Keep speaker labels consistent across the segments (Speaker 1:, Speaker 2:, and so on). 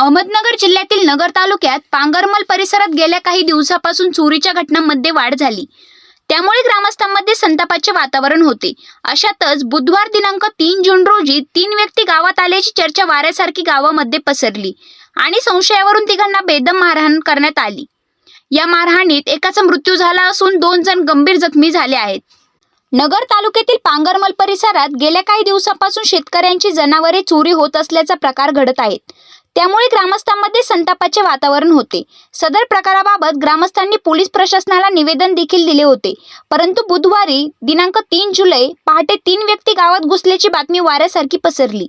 Speaker 1: अहमदनगर जिल्ह्यातील नगर तालुक्यात पांगरमल परिसरात गेल्या काही दिवसापासून चोरीच्या घटनांमध्ये वाढ झाली. त्यामुळे ग्रामस्थांमध्ये संतापाचे वातावरण होते. अशातच बुधवार दिनांक तीन जून रोजी तीन व्यक्ती गावात आल्याची चर्चा वाऱ्यासारखी गावामध्ये पसरली आणि संशयावरून तिघांना बेदम मारहाण करण्यात आली. या मारहाणीत एकाचा मृत्यू झाला असून दोन जण गंभीर जखमी झाले आहेत. नगर तालुक्यातील पांगरमल परिसरात गेल्या काही दिवसापासून शेतकऱ्यांची जनावरे चोरी होत असल्याचा प्रकार घडत आहेत. त्यामुळे ग्रामस्थांमध्ये संतापाचे वातावरण होते. सदर प्रकाराबाबत ग्रामस्थांनी पोलीस प्रशासनाला निवेदन देखील दिले होते. परंतु बुधवारी दिनांक तीन जुलै पहाटे तीन व्यक्ती गावात घुसल्याची बातमी वाऱ्यासारखी पसरली.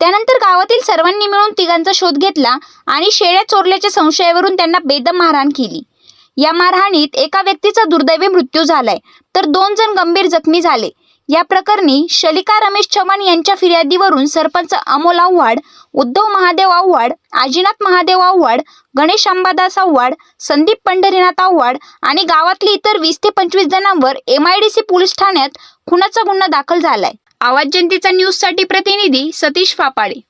Speaker 1: त्यानंतर गावातील सर्वांनी मिळून तिघांचा शोध घेतला आणि शेळ्या चोरल्याच्या संशयावरून त्यांना बेदम मारहाण केली. या मारहाणीत एका व्यक्तीचा दुर्दैवी मृत्यू झालाय. तर दोन जण गंभीर जखमी झाले. या प्रकरणी शलिका रमेश चव्हाण यांच्या फिर्यादीवरून सरपंच अमोल आव्हाड उद्धव महादेव आव्हाड आजीनाथ महादेव आव्हाड गणेश अंबादास आव्हाड संदीप पंढरीनाथ आव्हाड आणि गावातली इतर वीस ते पंचवीस जणांवर M I D C police ठाण्यात खुनाचा गुन्हा दाखल झालाय. आवाज जनतेचा न्यूजसाठी प्रतिनिधी सतीश फापाडे.